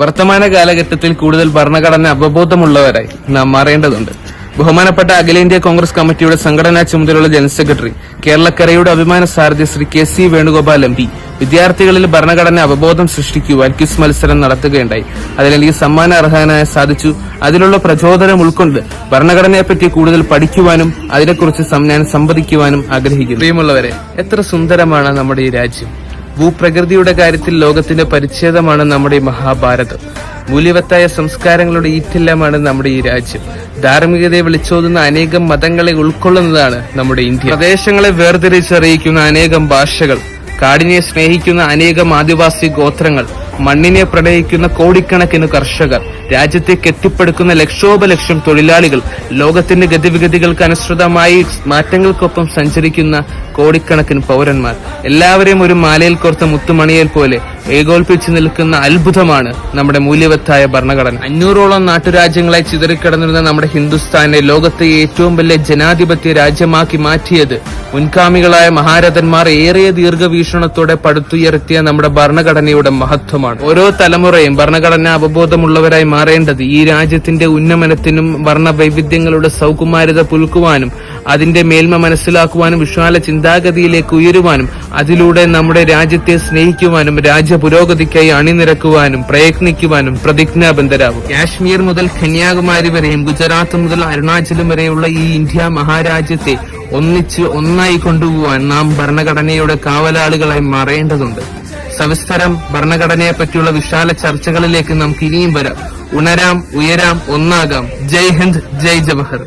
വർത്തമാന കാലഘട്ടത്തിൽ കൂടുതൽ ഭരണഘടന അവബോധമുള്ളവരായി നാം മാറേണ്ടതുണ്ട്. ബഹുമാനപ്പെട്ട അഖിലേന്ത്യാ കോൺഗ്രസ് കമ്മിറ്റിയുടെ സംഘടനാ ചുമതലയുള്ള ജനറൽ സെക്രട്ടറി കേരളക്കരയുടെ അഭിമാന സാരഥി Shri K C Venugopal M P വിദ്യാർത്ഥികളിൽ ഭരണഘടന അവബോധം സൃഷ്ടിക്കുവാൻ ക്വിസ് മത്സരം നടത്തുകയുണ്ടായി. അതിൽ എനിക്ക് സമ്മാന അർഹനായ സാധിച്ചു. അതിലുള്ള പ്രചോദനം ഉൾക്കൊണ്ട് ഭരണഘടനയെപ്പറ്റി കൂടുതൽ പഠിക്കുവാനും അതിനെക്കുറിച്ച് ഞാൻ സംവദിക്കുവാനും ആഗ്രഹിക്കുന്നു. പ്രിയമുള്ളവരെ എത്ര സുന്ദരമാണ് നമ്മുടെ ഈ രാജ്യം. ഭൂപ്രകൃതിയുടെ കാര്യത്തിൽ ലോകത്തിന്റെ പരിച്ഛേദമാണ് നമ്മുടെ മഹാഭാരതം. മൂല്യവത്തായ സംസ്കാരങ്ങളുടെ ഈറ്റില്ലമാണ് നമ്മുടെ ഈ രാജ്യം. ധാർമ്മികതയെ വിളിച്ചോതുന്ന അനേകം മതങ്ങളെ ഉൾക്കൊള്ളുന്നതാണ് നമ്മുടെ ഇന്ത്യ. പ്രദേശങ്ങളെ വേർതിരിച്ചറിയിക്കുന്ന അനേകം ഭാഷകൾ കാടിനെ സ്നേഹിക്കുന്ന അനേകം ആദിവാസി ഗോത്രങ്ങൾ മണ്ണിനെ പ്രണയിക്കുന്ന കോടിക്കണക്കിന് കർഷകർ രാജ്യത്തെ കെട്ടിപ്പടുക്കുന്ന ലക്ഷോപലക്ഷം തൊഴിലാളികൾ ലോകത്തിന്റെ ഗതിവിഗതികൾക്ക് അനുസൃതമായി മാറ്റങ്ങൾക്കൊപ്പം സഞ്ചരിക്കുന്ന കോടിക്കണക്കിന് പൗരന്മാർ. എല്ലാവരെയും ഒരു മാലയിൽ കോർത്ത മുത്തുമണിയേൽ പോലെ ഏകോൽപ്പിച്ചു നിൽക്കുന്ന അത്ഭുതമാണ് നമ്മുടെ മൂല്യവത്തായ ഭരണഘടന. അഞ്ഞൂറോളം നാട്ടുരാജ്യങ്ങളായി ചിതറിക്കിടന്നിരുന്ന നമ്മുടെ ഹിന്ദുസ്ഥാനെ ലോകത്തെ ഏറ്റവും വലിയ ജനാധിപത്യ രാജ്യമാക്കി മാറ്റിയത് മുൻകാമികളായ മഹാരഥന്മാർ ഏറെ ദീർഘവീക്ഷണത്തോടെ പടുത്തുയർത്തിയ നമ്മുടെ ഭരണഘടനയുടെ മഹത്വമാണ്. ഓരോ തലമുറയും ഭരണഘടന അവബോധമുള്ളവരായി മാറേണ്ടത് ഈ രാജ്യത്തിന്റെ ഉന്നമനത്തിനും വർണവൈവിധ്യങ്ങളുടെ സൗകുമാര്യത പുൽക്കുവാനും അതിന്റെ മേൽമ മനസ്സിലാക്കുവാനും വിശാല ചിന്താഗതിയിലേക്ക് ഉയരുവാനും അതിലൂടെ നമ്മുടെ രാജ്യത്തെ സ്നേഹിക്കുവാനും രാജ്യ പുരോഗതിക്കായി അണിനിരക്കുവാനും പ്രയത്നിക്കുവാനും പ്രതിജ്ഞാബന്ധരാകും കാശ്മീർ മുതൽ കന്യാകുമാരി വരെയും ഗുജറാത്ത് മുതൽ അരുണാചലം വരെയുള്ള ഈ ഇന്ത്യ മഹാരാജ്യത്തെ ഒന്നിച്ച് ഒന്നായി കൊണ്ടുപോകാൻ നാം ഭരണഘടനയുടെ കാവലാളുകളായി മാറേണ്ടതുണ്ട്. സവിസ്തരം ഭരണഘടനയെ പറ്റിയുള്ള വിശാല ചർച്ചകളിലേക്ക് നമുക്ക് ഇനിയും വരാം. ഉണരാം ഉയരാം ഒന്നാകാം. ജയ് ഹിന്ദ് ജയ് ജവഹർ.